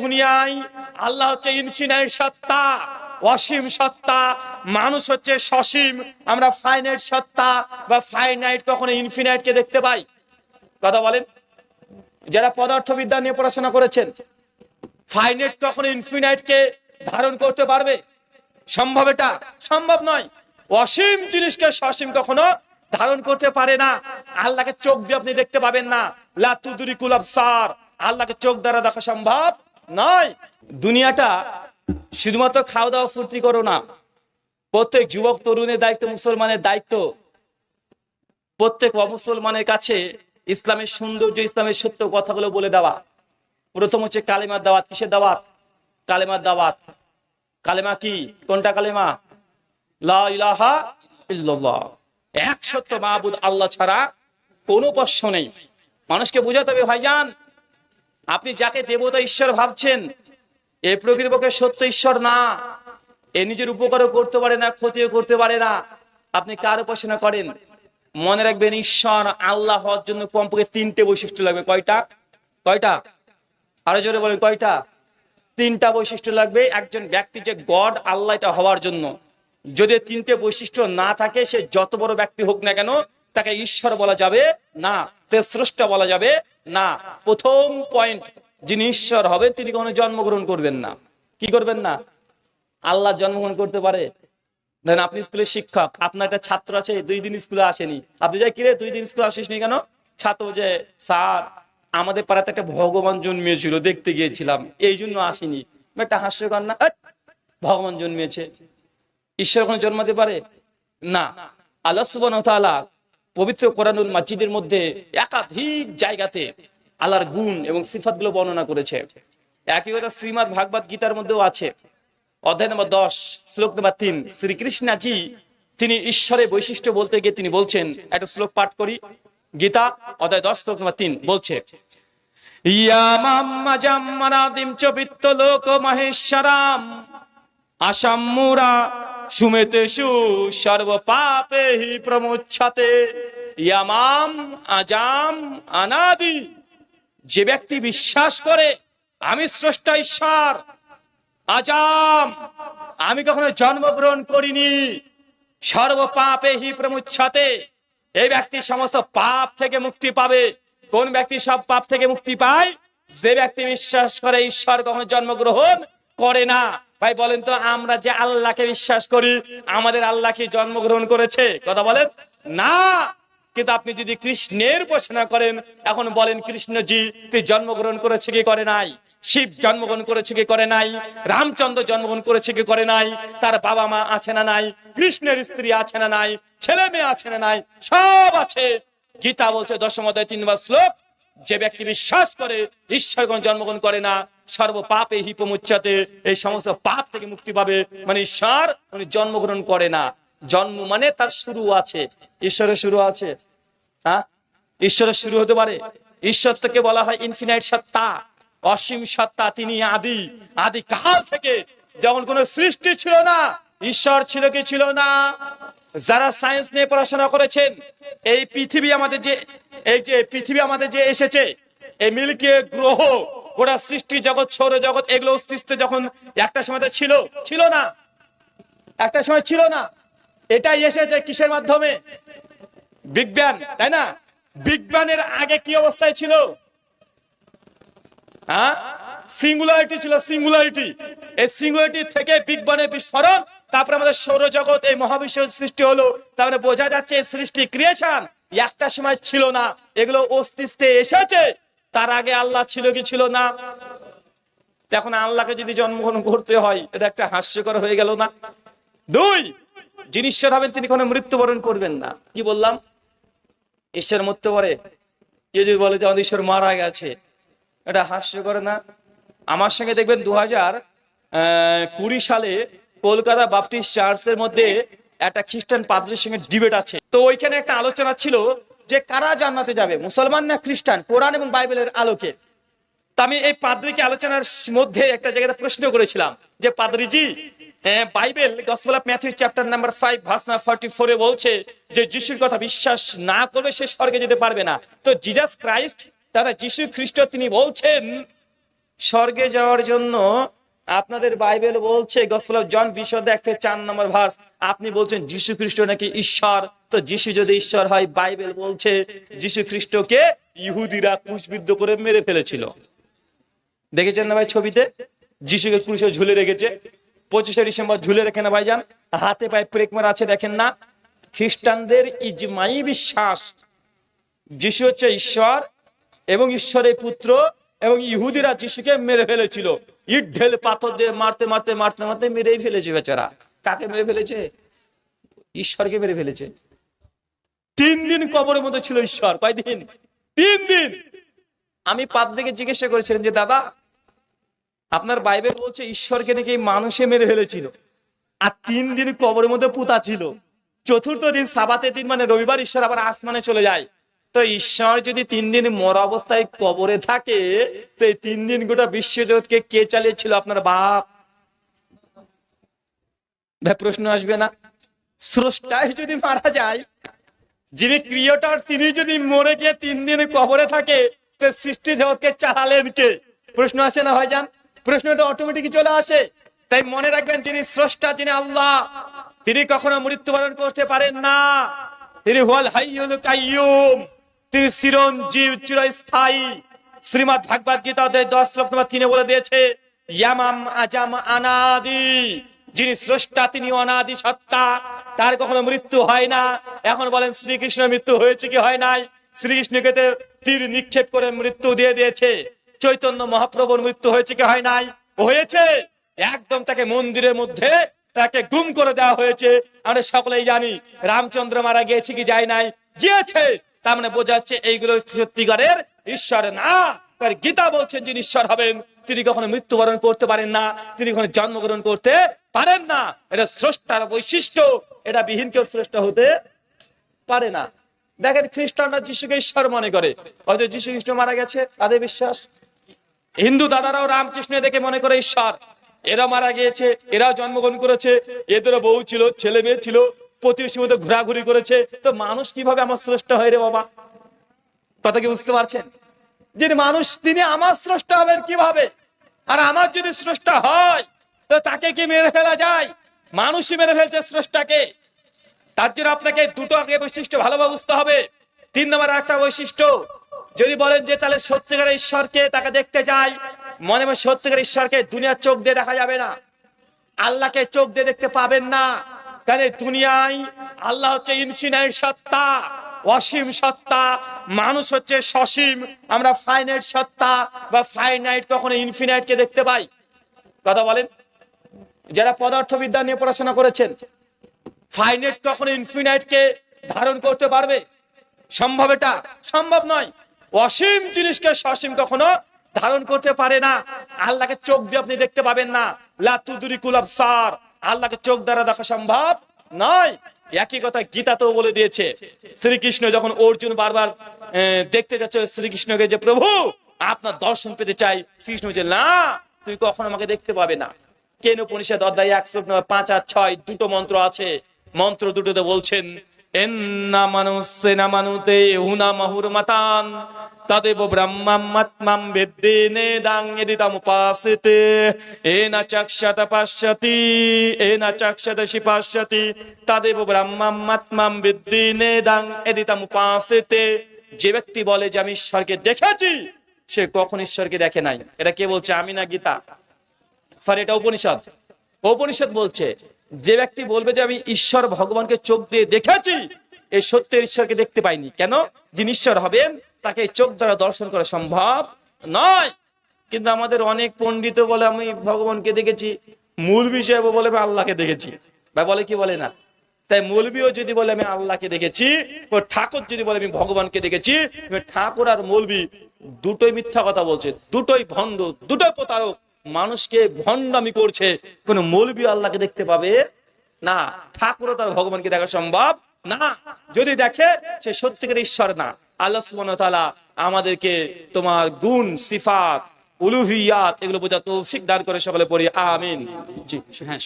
দুনিয়ায় আল্লাহ হচ্ছে ইনফিনাইট সত্তা, অসীম সত্তা, মানুষ হচ্ছে সসীম। আমরা ফাইনাইট সত্তা বা ফাইনাইট কখনো ইনফিনাইট কে দেখতে পাই। কথা বলেন? যারা পদার্থবিদ্যা নিয়ে পড়াশোনা করেছেন, ফাইনাইট কখনো ইনফিনাইট কে ধারণ করতে পারবে? সম্ভব এটা? সম্ভব নয়। অসীম জিনিসকে সসীম কখনো ধারণ করতে পারে না। আল্লাহকে চোখ দিয়ে আপনি দেখতে পাবেন না। লাতুদুরি কুলাব সার আল্লাহকে চোখ দ্বারা দেখা সম্ভব নয়, দুনিয়াটা শুধুমাত্র খাওয়া দাওয়া ফুর্তি করো না। প্রত্যেক যুবক তরুণের দায়িত্ব, মুসলমানের দায়িত্ব। প্রত্যেক অমুসলমানের কাছে ইসলামের সৌন্দর্য, ইসলামের সত্য কথাগুলো বলে দেওয়া। প্রথম হচ্ছে কালেমার দাওয়াত। কিসের দাওয়াত? কালেমার দাওয়াত। কালেমা কি? কোনটা কালেমা? এক সত্য মাহবুদ আল্লাহ ছাড়া কোনো উপাস্য নেই। মানুষকে বোঝাতে হবে, ভাইজান আপনি যাকে দেবতা ঈশ্বর ভাবছেন, এ প্রকৃতপক্ষে সত্য ঈশ্বর না। এ নিজের উপকারও করতে পারে না, ক্ষতিও করতে পারে না। আপনি কার উপাসনা করেন? মনে রাখবেন ঈশ্বর আল্লাহ হওয়ার জন্য কমপক্ষে তিনটে বৈশিষ্ট্য লাগবে। কয়টা? কয়টা? আরও জোরে বলেন, কয়টা? তিনটা বৈশিষ্ট্য লাগবে। একজন ব্যক্তি যে গড, আল্লাহ এটা হওয়ার জন্য। যদি তিনটে বৈশিষ্ট্য না থাকে, সে যত বড় ব্যক্তি হোক না কেন তাকে ঈশ্বর বলা যাবে, না, তে স্রষ্টা বলা যাবে, না, প্রথম পয়েন্ট যিনি ঈশ্বর হবেন, তিনি কখনো জন্মগ্রহণ করবেন না। কি করবেন না? আল্লাহ জন্মগ্রহণ করতে পারে। ধরেন আপনি স্কুলের শিক্ষক, আপনার একটা ছাত্র আছে, দুই দিন স্কুলে আসেনি। আপনি যাই কিরে, দুই দিন স্কুলে আসিস নি কেন? ছাত্র যে, স্যার, আমাদের পাড়াতে একটা ভগবান জন্মিয়েছিল, দেখতে গিয়েছিলাম, এই জন্য আসেনি। একটা হাস্যকর না ভগবান জন্মিয়েছে। ঈশ্বর কোনো জন্মাতে পারে? না। আল্লাহ তাআলা পবিত্র কোরআনুল মাজিদের মধ্যে একাধিক জায়গাতে আল্লাহর গুণ এবং সিফাতগুলো বর্ণনা করেছে। একই কথা শ্রীমদ ভাগবত গীতার মধ্যেও আছে। অধ্যায় নম্বর দশ, শ্লোক নম্বর তিন, শ্রীকৃষ্ণাজি তিনি ঈশ্বরের বৈশিষ্ট্য বলতে গিয়ে তিনি বলছেন, একটা শ্লোক পাঠ করি। গীতা, অধ্যায় দশ, শ্লোক নম্বর তিন বলছে ইয়ামাম্মাজাম্মানাদিম চ বিত্তলোক মহেশ্বরাম, আসাম্মুরা সুমেতেষু সর্ব পাপে হি প্রমোচ্ছতে। ইয়ামাম, আজাম, আনাদি। যে ব্যক্তি বিশ্বাস করে, আমি স্রষ্টা ঈশ্বর। আজাম, আমি কখনো জন্মগ্রহণ করিনি। সর্ব পাপে হি প্রমুচ্ছতে। এই ব্যক্তি সমস্ত পাপ থেকে মুক্তি পাবে। কোন ব্যক্তি সব পাপ থেকে মুক্তি পায়? যে ব্যক্তি বিশ্বাস করে, ঈশ্বর কখনো জন্মগ্রহণ করে না। ভাই, বলেন তো, আমরা যে আল্লাহকে বিশ্বাস করি, আমাদের আল্লাহ কি জন্মগ্রহণ করেছে? কথা বলেন? না। কিন্তু আপনি যদি কৃষ্ণের উপাসনা করেন, এখন বলেন, কৃষ্ণজি, তুই জন্মগ্রহণ করেছে কি করে নাই? শিব জন্মগ্রহণ করেছে কি করে নাই? রামচন্দ্র জন্মগ্রহণ করেছে কি করে নাই? তার বাবা মা আছে না নাই? কৃষ্ণের স্ত্রী আছে না নাই? ছেলে মেয়ে আছে না নাই? সব আছে। গীতা বলছে দশম তিনবার শ্লোক, যে ব্যক্তি বিশ্বাস করে ঈশ্বর কোন জন্মগ্রহণ করে না সর্ব পাপে হিপমুচ্ছাতে এই সমস্ত পাপ থেকে মুক্তি পাবে। মানে ঈশ্বর, উনি জন্মগ্রহণ করে না। জন্ম মানে তার শুরু আছে। ঈশ্বরের শুরু আছে। হ্যাঁ? ঈশ্বরের শুরু হতে পারে। ঈশ্বর থেকে বলা হয় ইনফিনাইট সত্তা, অসীম সত্তা, তিনি আদি। আদি কাল থেকে যখন কোনো সৃষ্টি ছিল না, ঈশ্বর ছিল কি ছিল না? যারা সায়েন্স নিয়ে পড়াশোনা করেছেন, এই পৃথিবী আমাদের যে, এই যে পৃথিবী আমাদের যে এসেছে, এই মিল্কি গ্রহ গোটা সৃষ্টি জগৎ, সৌর জগৎ, এগুলো অস্তিত্ব যখন একটা সময় ছিল ছিল না। একটা সময় ছিল না। এটাই এসেছে কিসের মাধ্যমে? বিজ্ঞান, তাই না? বিজ্ঞানের আগে কি অবস্থায় ছিল? হ্যাঁ? সিঙ্গুলারিটি ছিল, সিঙ্গুলারিটি। এই সিঙ্গুলারিটি থেকে বিজ্ঞানের বিস্ফোরণ, তারপরে আমাদের সৌরজগৎ এই মহাবিশ্বের সৃষ্টি হলো। তারপরে বোঝা যাচ্ছে সৃষ্টি ক্রিয়েশন একটা সময় ছিল না। এগুলো অস্তিত্বে এসেছে। তার আগে আল্লাহ ছিল কি ছিল না? এখন আল্লাহকে যদি জন্মগ্রহণ করতে হয়, এটা একটা হাস্যকর হয়ে গেল না? দুই, যিনি ঈশ্বর হবেন তিনি কোনো মৃত্যুবরণ করবেন না। কি বললাম? ঈশ্বর মরতে পারে। কেউ যদি বলে যে আমাদের ঈশ্বর মারা গেছে, এটা হাস্যকর না? আমার সঙ্গে দেখবেন দু হাজার কুড়ি সালে কলকাতা বাপটিস্ট চার্চের মধ্যে একটা খ্রিস্টান পাদ্রের সঙ্গে ডিবেট আছে। তো ওইখানে একটা আলোচনা ছিল যে কারা জান্নাতে যাবে? মুসলমান না খ্রিস্টান? কোরআন এবং বাইবেলের আলোকে। আমি এই পাদ্রিকে আলোচনার মধ্যে একটা জায়গাতে প্রশ্ন করেছিলাম যে, পাদ্রিজি Bible gospel of Matthew chapter number five number forty ফোরে বলছে যে, যিশুর কথা বিশ্বাস না করবে সে স্বর্গে যেতে পারবে না। তো জিজাস ক্রাইস্ট তারা যিশু খ্রিস্ট তিনি বলছেন, স্বর্গে যাওয়ার জন্য আপনাদের বাইবেল বলছে গসপেল অফ জন বিশদ এক থেকে চার নম্বর ভার্স, আপনি বলছেন যীশু খ্রিস্ট নাকি ঈশ্বর? তো যীশু যদি ঈশ্বর হয়, বাইবেল বলছে যীশু খ্রিস্টকে ইহুদিরা ক্রুশবিদ্ধ করে মেরে ফেলেছিল। দেখেছেন না ভাই ছবিতে? যিশুকে ক্রুশে ঝুলে রেখেছে। পঁচিশে ডিসেম্বর ঝুলে রেখে না ভাইজান? হাতে পায়ে প্রেকমার আছে, দেখেন না? খ্রিস্টানদের ইজমাই বিশ্বাস। যিশু হচ্ছে ঈশ্বর এবং ঈশ্বরের পুত্র এবং ইহুদিরা যিশুকে মেরে ফেলেছিল। ইট ঢেল পাথর দিয়ে মারতে মারতে মারতে মারতে মেরেই ফেলেছে বেচারা। কাকে মেরে ফেলেছে? ঈশ্বরকে মেরে ফেলেছে। তিন দিন কবরের মধ্যে ছিল ঈশ্বর, কয় দিন? তিন দিন। আমি পাদ্রিকে জিজ্ঞাসা করেছিলাম যে, দাদা, আপনার বাইবেল বলছে ঈশ্বরকে নাকি মানুষে মেরে ফেলেছিল? আর তিন দিন কবরের মধ্যে পুতা ছিল। চতুর্থ দিন সাবাতের দিন মানে রবিবার ঈশ্বর আবার আসমানে চলে যায়। তো ঈশ্বর যদি তিন দিন মর অবস্থায় কবরে থাকে, তো এই তিন দিন গোটা বিশ্বজগৎকে কে চালিয়েছিল আপনার বাপ? প্রশ্ন আসবে না। স্রষ্টায় যদি মারা যায়, যিনি ক্রিয়েটর, তিনি যদি মরে গিয়ে তিন দিন কবরে থাকে, তো সৃষ্টি জগৎকে চালালেন কে? প্রশ্ন আসে না, ভাইজান? প্রশ্নটা অটোমেটিক চলে আসে। তাই মনে রাখবেন, যিনি স্রষ্টা, যিনি আল্লাহ, তিনি কখনো মৃত্যুবরণ করতে পারেন না। তিনি হল হাইয়ুল কাইয়ুম। তিনি চিরঞ্জীব, চিরস্থায়ী। শ্রীমদ ভাগবত গীতা অধ্যায় দশ শ্লোক নম্বর তিনে বলে দিয়েছে, ইয়ামাম আজাম আনাদি। যিনি স্রষ্টা, তিনি অনাদি সত্তা। তার কখনো মৃত্যু হয় না। এখন বলেন, শ্রীকৃষ্ণের মৃত্যু হয়েছে কি হয় নাই? শ্রীকৃষ্ণকে তীর নিক্ষেপ করে মৃত্যু দিয়ে দিয়েছে। চৈতন্য মহাপ্রভুর মৃত্যু হয়েছে কি হয় নাই? হয়েছে। একদম তাকে মন্দিরের মধ্যে তাকে গুম করে দেওয়া হয়েছে। আমরা সকলেই জানি, রামচন্দ্র মারা গিয়েছে কি যায় নাই? গিয়েছে। তার মানে বোঝাচ্ছে এইগুলো সত্যিকারের ঈশ্বর না। তার গীতা বলছেন যিনি ঈশ্বর হবেন, তিনি কখনো মৃত্যুবরণ করতে পারেন না, তিনি কখনো জন্মগ্রহণ করতে পারেন না। এটা স্রষ্টার বৈশিষ্ট্য, এটা বিহীন কেউ শ্রেষ্ঠ হতে পারে না। দেখেন খ্রিস্টানরা যিশুকে ঈশ্বর মনে করে। হয়তো যিশু খ্রিস্ট মারা গেছে তাদের বিশ্বাস? হিন্দু দাদারাও রামকৃষ্ণ দেখে মনে করে ঈশ্বর। এরা মারা গিয়েছে, এরাও জন্মগ্রহণ করেছে, এদেরও বউ ছিল, ছেলে মেয়ে ছিল প্রতিবেশীর মধ্যে ঘোরাঘুরি করেছে। তো মানুষ কীভাবে আমার শ্রেষ্ঠ হয় রে বাবা? কথা কি বুঝতে পারছেন? যিনি মানুষ, তিনি আমার স্রষ্ট হবেন কীভাবে? আর আমার যদি স্রষ্ট হয়, তো তাকে কি মেরে ফেলা যায়? মানুষই মেরে ফেলছে স্রষ্টাকে। তার জন্য আপনাকে দুটো আগে বৈশিষ্ট্য ভালোভাবে বুঝতে হবে। তিন নম্বর একটা বৈশিষ্ট্য, যদি বলেন যে তাহলে সত্যিকার ঈশ্বরকে তাকে দেখতে চাই মনে মনে সত্যিকার ঈশ্বরকে দুনিয়ার চোখ দিয়ে দেখা যাবে না। আল্লাহকে চোখ দিয়ে দেখতে পাবেন না। কারণ দুনিয়ায় আল্লাহ হচ্ছে ইনফিনাইট সত্তা, অসীম সত্তা, মানুষ হচ্ছে সসীম, আমরা ফাইনাইট সত্তা বা ফাইনাইট কখনো ইনফিনাইট কে দেখতে পাই। কথা বলেন? যারা পদার্থবিদ্যা নিয়ে পড়াশোনা করেছেন, ফাইনাইট কখনো ইনফিনাইট কে ধারণ করতে পারবে? সম্ভব এটা? সম্ভব নয়। অসীম জিনিসকে সসীম কখনো ধারণ করতে পারে না। আল্লাহকে চোখ দিয়ে আপনি দেখতে পাবেন না। লাতুদুরি কুলাব সার আল্লাহকে চোখ দ্বারা দেখা সম্ভব নয়। একই কথা গীতাতেও বলে দিয়েছে, শ্রীকৃষ্ণ যখন অর্জুন বারবার দেখতে যাচ্ছে শ্রীকৃষ্ণকে যে, প্রভু, আপনার দর্শন পেতে চাই। শ্রীকৃষ্ণ যে না, তুই কখনো আমাকে দেখতে পাবে না। কেন উপনিষদ অধ্যায় একশো পাঁচ আর ছয় দুটো মন্ত্র আছে। মন্ত্র দুটোতে বলছেন, এন্না মানুষেনা মানুতে হুনা মাহুর মাতান যে ব্যক্তি বলে যে আমি ঈশ্বরকে দেখেছি, সে কখন ঈশ্বরকে দেখে নাই? এটা কে বলছে? আমি না গীতা? স্যার, এটা উপনিষদ। উপনিষদ বলছে, যে ব্যক্তি বলবে যে আমি ঈশ্বর ভগবানকে চোখ দিয়ে দেখেছি এই সত্যের ঈশ্বরকে দেখতে পাইনি। কেন? যিনি ঈশ্বর হবেন তাকে চোখ দ্বারা দর্শন করা সম্ভব নয়। কিন্তু আমাদের অনেক পণ্ডিত বলে আমি ভগবানকে দেখেছি মূল বিষয় বলে আমি আল্লাহকে দেখেছি। বা বলে কি বলে না? তাই মৌলবীও যদি বলে আমি আল্লাহকে দেখেছি ঠাকুর যদি বলে আমি ভগবানকে দেখেছি ঠাকুর আর মৌলবী দুটোই মিথ্যা কথা বলছে, দুটোই ভণ্ড, দুটোই প্রতারক। মানুষকে ভণ্ডামি করছে, কোন মৌলবী আল্লাহকে দেখতে পাবে না। ঠাকুরও তার ভগবানকে দেখা সম্ভব না। যদি দেখে, সে সত্যিকার ঈশ্বর না। আল্লাহ সুবাহতালা আমাদেরকে তোমার গুণ, সিফাত, উলুহিয়াত এগুলো বোঝা তৌফিক দান করে সকলে পড়ি, আমিন। জি হ্যাঁ